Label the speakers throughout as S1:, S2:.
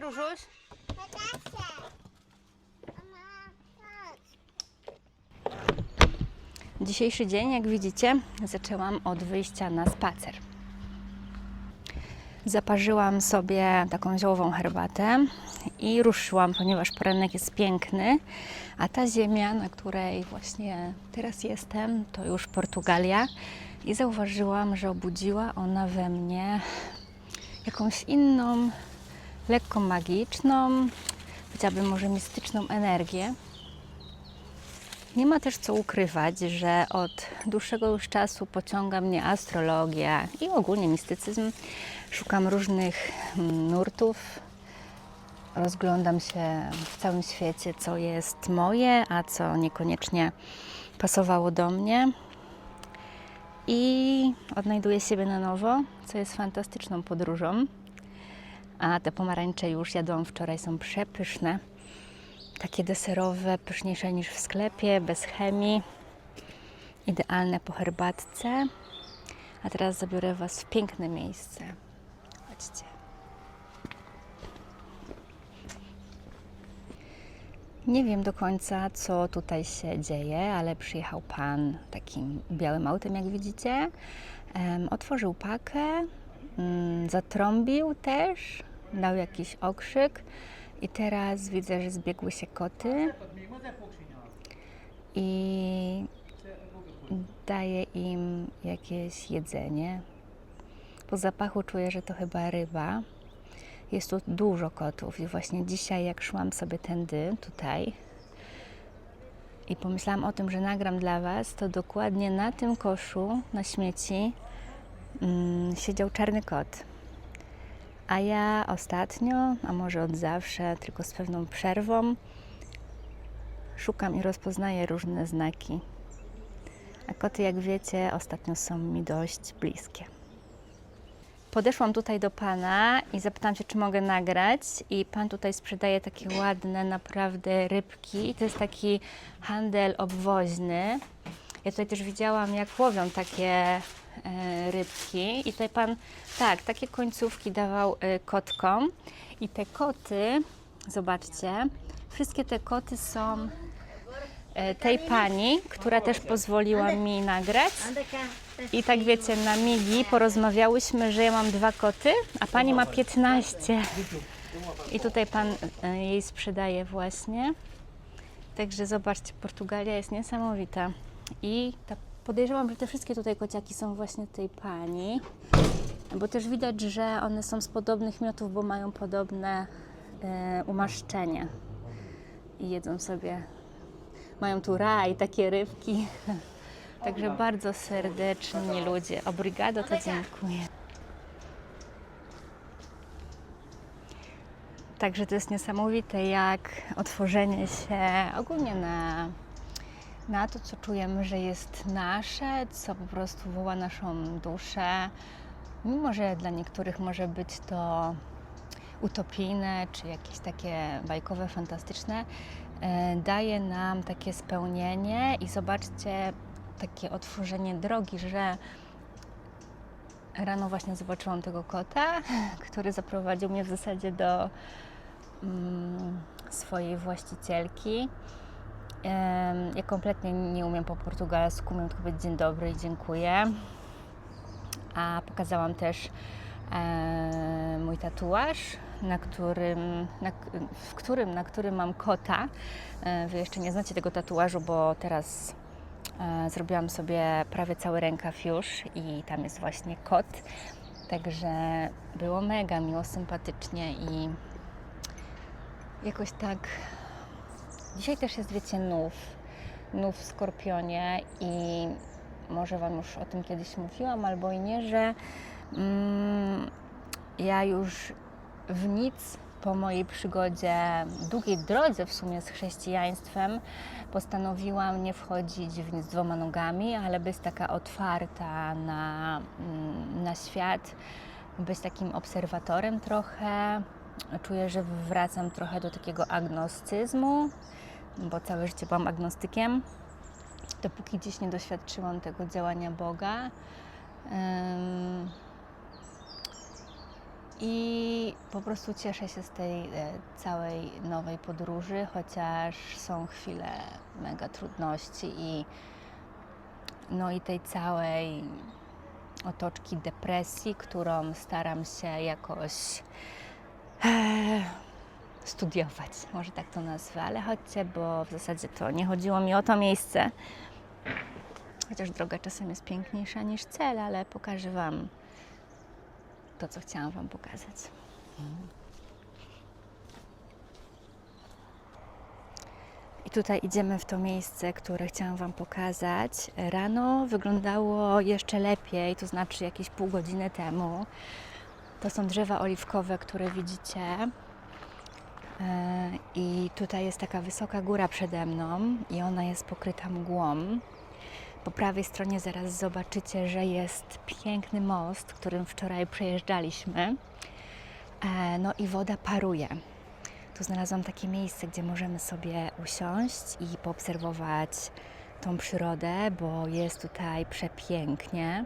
S1: Różuś? Dzisiejszy dzień, jak widzicie, zaczęłam od wyjścia na spacer. Zaparzyłam sobie taką ziołową herbatę i ruszyłam, ponieważ poranek jest piękny, a ta ziemia, na której właśnie teraz jestem, to już Portugalia i zauważyłam, że obudziła ona we mnie jakąś inną, lekko magiczną, powiedziałabym może mistyczną energię. Nie ma też co ukrywać, że od dłuższego już czasu pociąga mnie astrologia i ogólnie mistycyzm. Szukam różnych mm, nurtów, rozglądam się w całym świecie, co jest moje, a co niekoniecznie pasowało do mnie. I odnajduję siebie na nowo, co jest fantastyczną podróżą. A te pomarańcze już jadłam wczoraj, są przepyszne takie deserowe, pyszniejsze niż w sklepie, bez chemii. Idealne po herbatce. A teraz zabiorę Was w piękne miejsce. Chodźcie. Nie wiem do końca, co tutaj się dzieje, ale przyjechał pan takim białym autem, jak widzicie. Otworzył pakę, mm, zatrąbił też, dał jakiś okrzyk. I teraz widzę, że zbiegły się koty i daje im jakieś jedzenie. Po zapachu czuję, że to chyba ryba. Jest tu dużo kotów i właśnie dzisiaj, jak szłam sobie tędy, tutaj, i pomyślałam o tym, że nagram dla Was, to dokładnie na tym koszu, na śmieci, mm, siedział czarny kot. A ja ostatnio, a może od zawsze, tylko z pewną przerwą, szukam i rozpoznaję różne znaki. A koty, jak wiecie, ostatnio są mi dość bliskie. Podeszłam tutaj do pana i zapytałam się, czy mogę nagrać. I pan tutaj sprzedaje takie ładne, naprawdę rybki. I to jest taki handel obwoźny. Ja tutaj też widziałam, jak łowią takie rybki. I tutaj pan, tak, takie końcówki dawał e, kotkom. I te koty, zobaczcie, wszystkie te koty są e, tej pani, która też pozwoliła mi nagrać. I tak wiecie, na migi porozmawiałyśmy, że ja mam dwa koty, a pani ma 15. I tutaj pan e, jej sprzedaje właśnie. Także zobaczcie, Portugalia jest niesamowita. I ta, podejrzewam, że te wszystkie tutaj kociaki są właśnie tej pani, bo też widać, że one są z podobnych miotów, bo mają podobne e, umaszczenie i jedzą sobie. Mają tu raj, takie rybki. Także bardzo serdeczni ludzie. Obrigado, to dziękuję. Także to jest niesamowite, jak otworzenie się ogólnie na, na to, co czujemy, że jest nasze, co po prostu woła naszą duszę. Mimo, że dla niektórych może być to utopijne, czy jakieś takie bajkowe, fantastyczne, e, daje nam takie spełnienie i zobaczcie, takie otworzenie drogi, że rano właśnie zobaczyłam tego kota, który zaprowadził mnie w zasadzie do mm, swojej właścicielki. Ja kompletnie nie umiem po portugalsku, umiem tylko powiedzieć dzień dobry i dziękuję. A pokazałam też e, mój tatuaż, na którym, na, w którym, na którym mam kota. E, Wy jeszcze nie znacie tego tatuażu, bo teraz e, zrobiłam sobie prawie cały rękaw już i tam jest właśnie kot. Także było mega miło, sympatycznie i jakoś tak. Dzisiaj też jest, wiecie, nów, nów w skorpionie i może Wam już o tym kiedyś mówiłam, albo i nie, że mm, ja już w nic po mojej przygodzie, długiej drodze w sumie z chrześcijaństwem, postanowiłam nie wchodzić w nic dwoma nogami, ale być taka otwarta na, mm, na świat, być takim obserwatorem trochę. Czuję, że wracam trochę do takiego agnostyzmu, bo całe życie byłam agnostykiem. Dopóki gdzieś nie doświadczyłam tego działania Boga. I po prostu cieszę się z tej e, całej nowej podróży, chociaż są chwile mega trudności i no i tej całej otoczki depresji, którą staram się jakoś e, studiować, może tak to nazwę, ale chodźcie, bo w zasadzie to nie chodziło mi o to miejsce. Chociaż droga czasem jest piękniejsza niż cel, ale pokażę Wam to, co chciałam Wam pokazać. I tutaj idziemy w to miejsce, które chciałam Wam pokazać. Rano wyglądało jeszcze lepiej, to znaczy jakieś pół godziny temu. To są drzewa oliwkowe, które widzicie. E, I tutaj jest taka wysoka góra przede mną i ona jest pokryta mgłą. Po prawej stronie zaraz zobaczycie, że jest piękny most, którym wczoraj przejeżdżaliśmy. E, No i woda paruje. Tu znalazłam takie miejsce, gdzie możemy sobie usiąść i poobserwować tą przyrodę, bo jest tutaj przepięknie.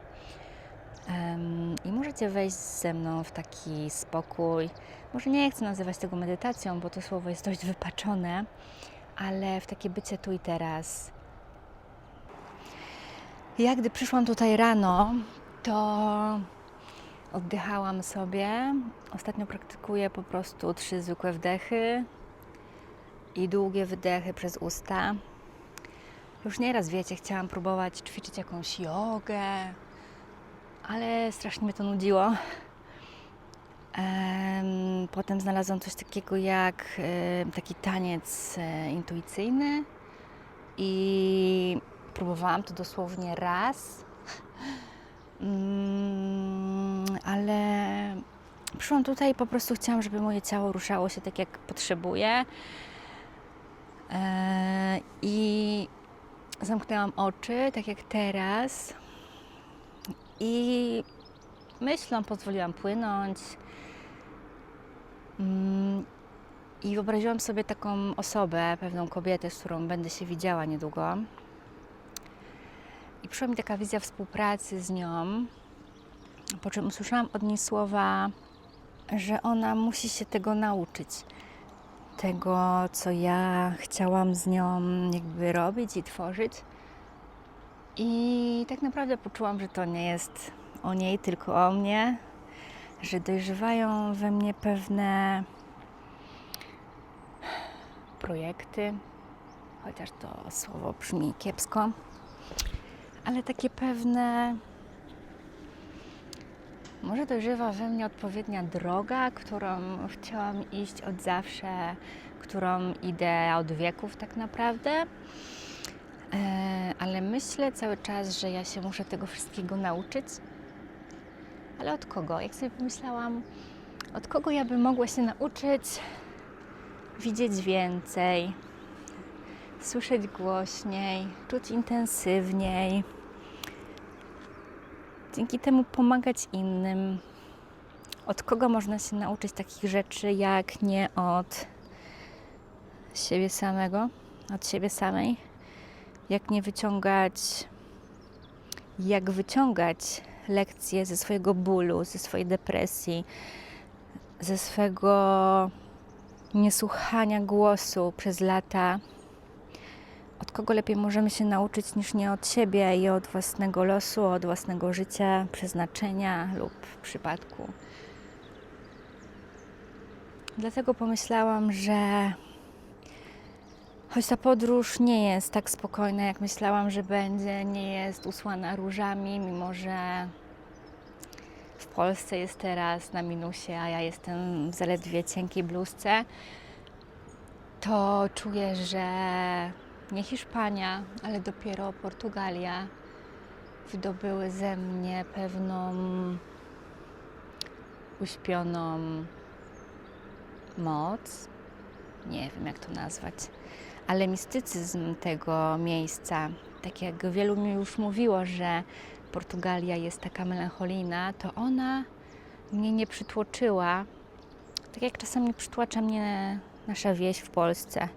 S1: I możecie wejść ze mną w taki spokój. Może nie chcę nazywać tego medytacją, bo to słowo jest dość wypaczone, ale w takie bycie tu i teraz. Ja gdy przyszłam tutaj rano, to oddychałam sobie. Ostatnio praktykuję po prostu trzy zwykłe wdechy i długie wydechy przez usta. Już nieraz wiecie, chciałam próbować ćwiczyć jakąś jogę, ale strasznie mnie to nudziło. Em, Potem znalazłam coś takiego jak taki taniec e, intuicyjny i próbowałam to dosłownie raz, Mm, ale przyszłam tutaj i po prostu chciałam, żeby moje ciało ruszało się tak, jak potrzebuje. I zamknęłam oczy, tak jak teraz. I myślą pozwoliłam płynąć. Mm, I wyobraziłam sobie taką osobę, pewną kobietę, z którą będę się widziała niedługo. I przyszła mi taka wizja współpracy z nią, po czym usłyszałam od niej słowa, że ona musi się tego nauczyć. Tego, co ja chciałam z nią jakby robić i tworzyć. I tak naprawdę poczułam, że to nie jest o niej, tylko o mnie, że dojrzewają we mnie pewne projekty, chociaż to słowo brzmi kiepsko, ale takie pewne. Może dojrzewa we mnie odpowiednia droga, którą chciałam iść od zawsze, którą idę od wieków tak naprawdę. Ale myślę cały czas, że ja się muszę tego wszystkiego nauczyć. Ale od kogo? Jak sobie pomyślałam, od kogo ja bym mogła się nauczyć widzieć więcej, słyszeć głośniej, czuć intensywniej. Dzięki temu pomagać innym. Od kogo można się nauczyć takich rzeczy, jak nie od siebie samego, od siebie samej? Jak nie wyciągać, jak wyciągać lekcje ze swojego bólu, ze swojej depresji, ze swego niesłuchania głosu przez lata. Od kogo lepiej możemy się nauczyć niż nie od siebie i od własnego losu, od własnego życia, przeznaczenia lub przypadku. Dlatego pomyślałam, że choć ta podróż nie jest tak spokojna, jak myślałam, że będzie, nie jest usłana różami, mimo że w Polsce jest teraz na minusie, a ja jestem w zaledwie cienkiej bluzce, to czuję, że nie Hiszpania, ale dopiero Portugalia wydobyły ze mnie pewną uśpioną moc. Nie wiem, jak to nazwać, ale mistycyzm tego miejsca. Tak jak wielu mi już mówiło, że Portugalia jest taka melancholijna, to ona mnie nie przytłoczyła. Tak jak czasami przytłacza mnie nasza wieś w Polsce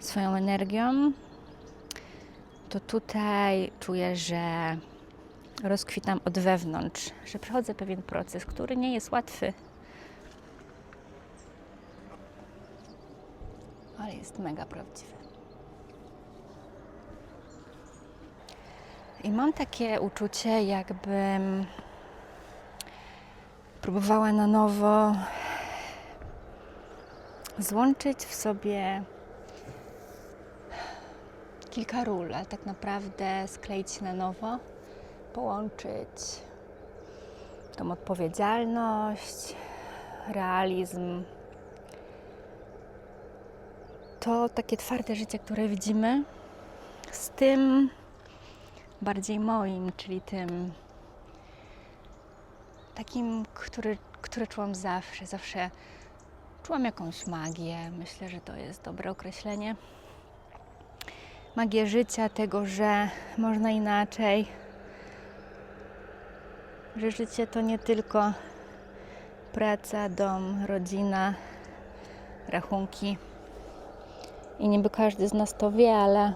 S1: swoją energią, to tutaj czuję, że rozkwitam od wewnątrz, że przechodzę pewien proces, który nie jest łatwy, ale jest mega prawdziwy. I mam takie uczucie, jakbym próbowała na nowo złączyć w sobie kilka ról, ale tak naprawdę skleić na nowo, połączyć tą odpowiedzialność, realizm, to takie twarde życie, które widzimy, z tym bardziej moim, czyli tym takim, który, które czułam zawsze. Zawsze czułam jakąś magię. Myślę, że to jest dobre określenie. Magię życia, tego, że można inaczej. Że życie to nie tylko praca, dom, rodzina, rachunki. I niby każdy z nas to wie, ale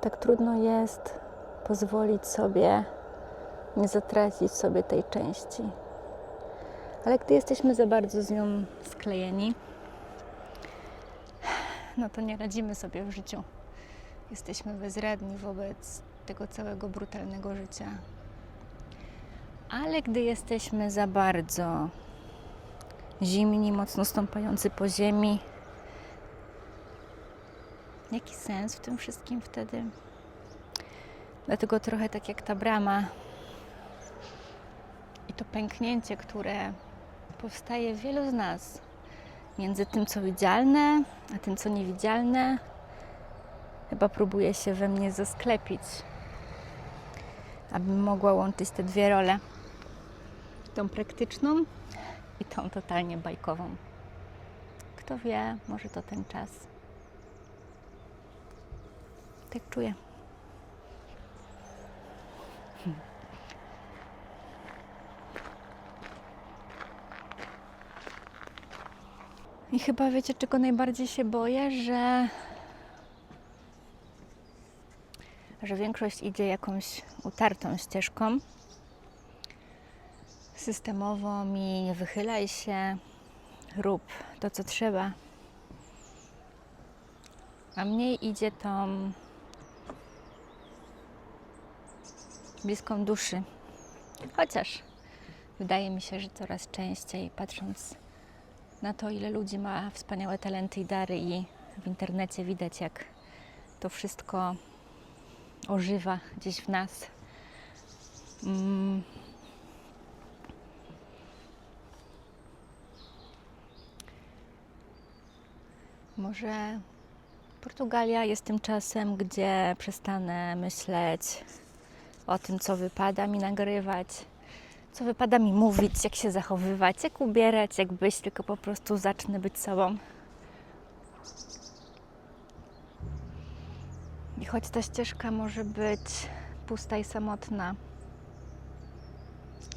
S1: tak trudno jest pozwolić sobie nie zatracić sobie tej części. Ale gdy jesteśmy za bardzo z nią sklejeni, no to nie radzimy sobie w życiu. Jesteśmy bezradni wobec tego całego brutalnego życia. Ale gdy jesteśmy za bardzo zimni, mocno stąpający po ziemi, jaki sens w tym wszystkim wtedy? Dlatego trochę tak jak ta brama i to pęknięcie, które powstaje w wielu z nas między tym, co widzialne, a tym, co niewidzialne, chyba próbuje się we mnie zasklepić, abym mogła łączyć te dwie role. Tą praktyczną i tą totalnie bajkową. Kto wie, może to ten czas. Tak czuję. I chyba wiecie, czego najbardziej się boję, że że większość idzie jakąś utartą ścieżką systemową i nie wychylaj się, rób to, co trzeba. A mniej idzie tą bliską duszy. Chociaż wydaje mi się, że coraz częściej patrząc na to, ile ludzi ma wspaniałe talenty i dary, i w internecie widać, jak to wszystko ożywa gdzieś w nas. Mm. Może Portugalia jest tym czasem, gdzie przestanę myśleć o tym, co wypada mi nagrywać, co wypada mi mówić, jak się zachowywać, jak ubierać, jak być, tylko po prostu zacznę być sobą. I choć ta ścieżka może być pusta i samotna,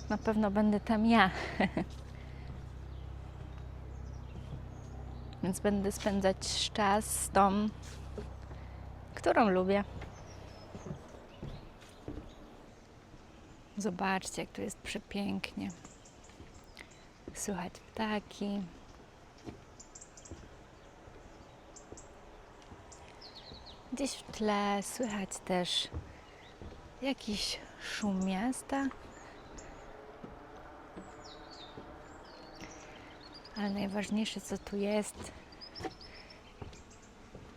S1: na pewno będę tam ja. Więc będę spędzać czas z tą, którą lubię. Zobaczcie, jak tu jest przepięknie. Słychać ptaki. Gdzieś w tle słychać też jakiś szum miasta. Ale najważniejsze, co tu jest,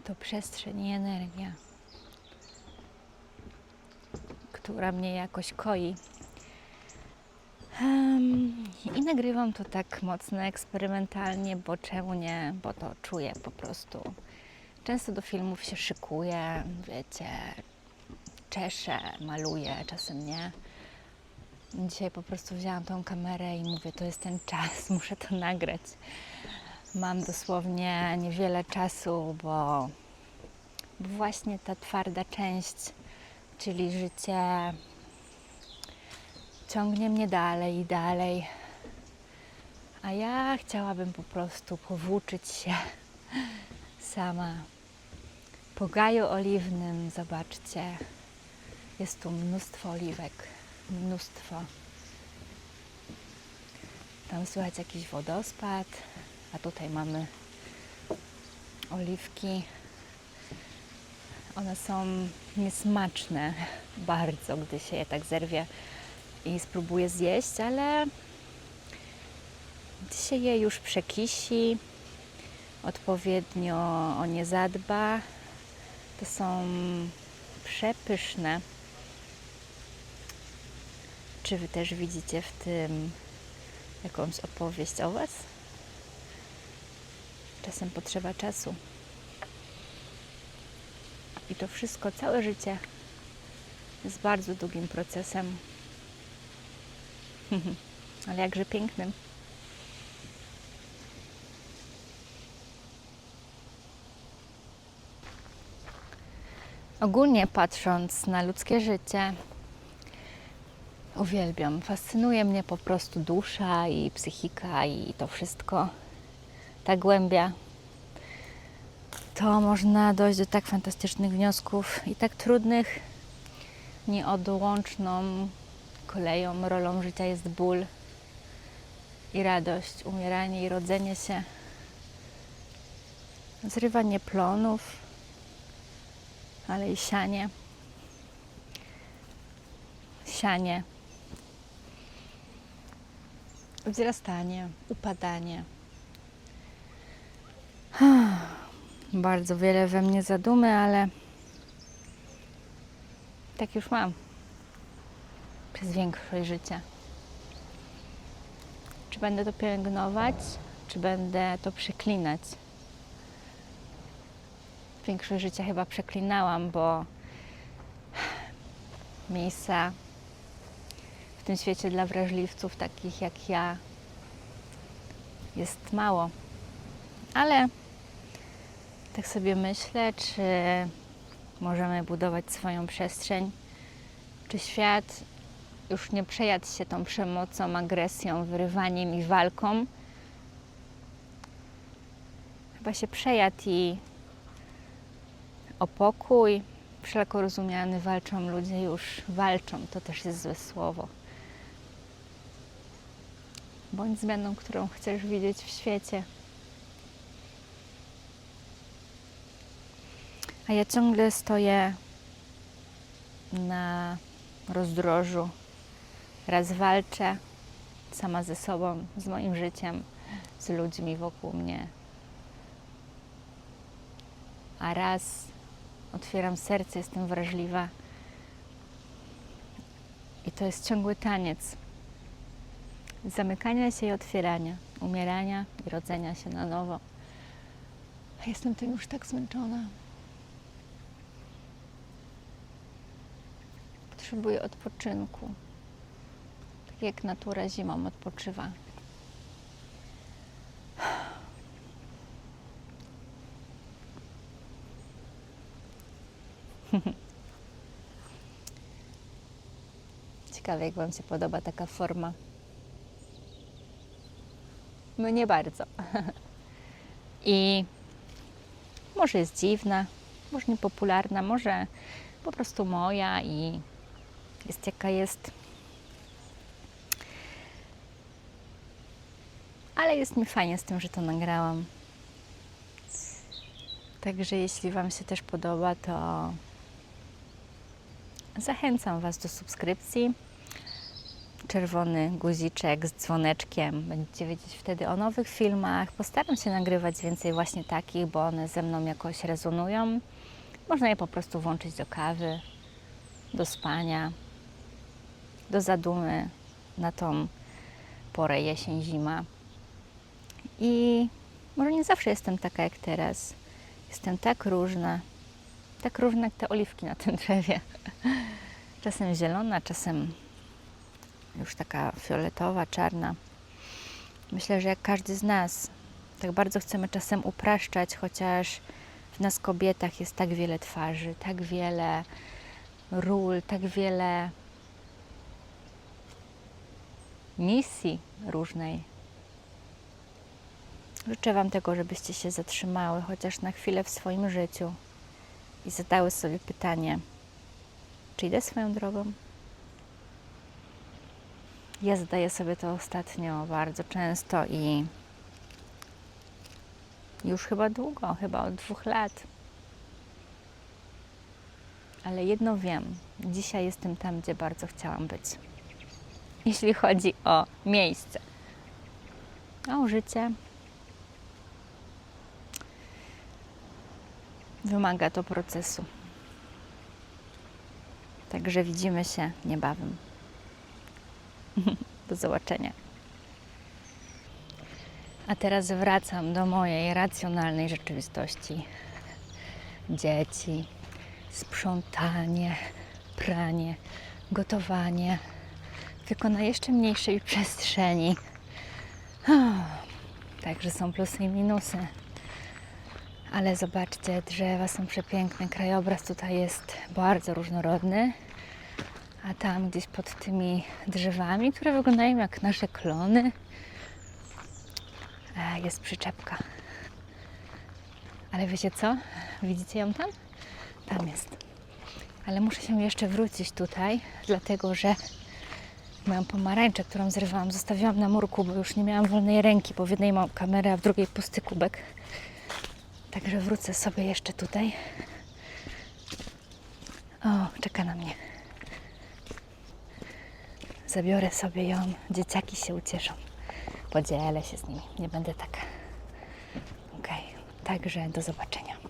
S1: to przestrzeń i energia, która mnie jakoś koi. Em, I nagrywam to tak mocno eksperymentalnie, bo czemu nie? Bo to czuję po prostu. Często do filmów się szykuję, wiecie, czeszę, maluję, czasem nie. Dzisiaj po prostu wzięłam tą kamerę i mówię, to jest ten czas, muszę to nagrać. Mam dosłownie niewiele czasu, bo, bo właśnie ta twarda część, czyli życie, ciągnie mnie dalej i dalej. A ja chciałabym po prostu powłóczyć się sama po gaju oliwnym. Zobaczcie, jest tu mnóstwo oliwek, mnóstwo. Tam słychać jakiś wodospad, a tutaj mamy oliwki. One są niesmaczne bardzo, gdy się je tak zerwie i spróbuje zjeść, ale gdy się je już przekisi, odpowiednio o nie zadba, to są przepyszne. Czy Wy też widzicie w tym jakąś opowieść o Was? Czasem potrzeba czasu. I to wszystko, całe życie jest bardzo długim procesem. Ale jakże pięknym. Ogólnie patrząc na ludzkie życie, uwielbiam. Fascynuje mnie po prostu dusza i psychika i to wszystko. Ta głębia. To można dojść do tak fantastycznych wniosków i tak trudnych. Nieodłączną koleją, rolą życia jest ból i radość, umieranie i rodzenie się, zrywanie plonów, ale i sianie. Sianie. Wzrastanie, upadanie. Bardzo wiele we mnie zadumy, ale tak już mam przez większość życia. Czy będę to pielęgnować, czy będę to przeklinać? Większość życia chyba przeklinałam, bo miejsca w tym świecie dla wrażliwców, takich jak ja, jest mało. Ale tak sobie myślę, czy możemy budować swoją przestrzeń, czy świat już nie przejadł się tą przemocą, agresją, wyrywaniem i walką. Chyba się przejadł i o pokój, wszelako rozumiany, walczą ludzie już walczą. To też jest złe słowo. Bądź zmianą, którą chcesz widzieć w świecie. A ja ciągle stoję na rozdrożu. Raz walczę sama ze sobą, z moim życiem, z ludźmi wokół mnie. A raz otwieram serce, jestem wrażliwa. I to jest ciągły taniec zamykania się i otwierania, umierania i rodzenia się na nowo. Jestem tym już tak zmęczona. Potrzebuję odpoczynku. Tak jak natura zimą odpoczywa. Ciekawe, jak Wam się podoba taka forma. Mnie bardzo. I może jest dziwna, może niepopularna, może po prostu moja i jest jaka jest. Ale jest mi fajnie z tym, że to nagrałam. Także jeśli Wam się też podoba, to zachęcam Was do subskrypcji. Czerwony guziczek z dzwoneczkiem. Będziecie wiedzieć wtedy o nowych filmach. Postaram się nagrywać więcej właśnie takich, bo one ze mną jakoś rezonują. Można je po prostu włączyć do kawy, do spania, do zadumy na tą porę jesień, zima. I może nie zawsze jestem taka jak teraz. Jestem tak różna, tak różna jak te oliwki na tym drzewie. Czasem zielona, czasem już taka fioletowa, czarna. Myślę, że jak każdy z nas, tak bardzo chcemy czasem upraszczać, chociaż w nas kobietach jest tak wiele twarzy, tak wiele ról, tak wiele misji różnej. Życzę Wam tego, żebyście się zatrzymały chociaż na chwilę w swoim życiu i zadały sobie pytanie, czy idę swoją drogą? Ja zadaję sobie to ostatnio bardzo często i Już chyba długo, chyba od dwóch lat. Ale jedno wiem, dzisiaj jestem tam, gdzie bardzo chciałam być. Jeśli chodzi o miejsce, o życie, wymaga to procesu. Także widzimy się niebawem. Do zobaczenia. A teraz wracam do mojej racjonalnej rzeczywistości. Dzieci, sprzątanie, pranie, gotowanie, tylko na jeszcze mniejszej przestrzeni. Także są plusy i minusy. Ale zobaczcie, drzewa są przepiękne, krajobraz tutaj jest bardzo różnorodny. A tam gdzieś pod tymi drzewami, które wyglądają jak nasze klony, e, jest przyczepka. Ale wiecie co? Widzicie ją tam? Tam jest. Ale muszę się jeszcze wrócić tutaj, dlatego że moją pomarańczę, którą zrywałam, zostawiłam na murku, bo już nie miałam wolnej ręki, bo w jednej mam kamerę, a w drugiej pusty kubek. Także wrócę sobie jeszcze tutaj. O, czeka na mnie. Zabiorę sobie ją, dzieciaki się ucieszą. Podzielę się z nimi, nie będę taka. Okej, także do zobaczenia.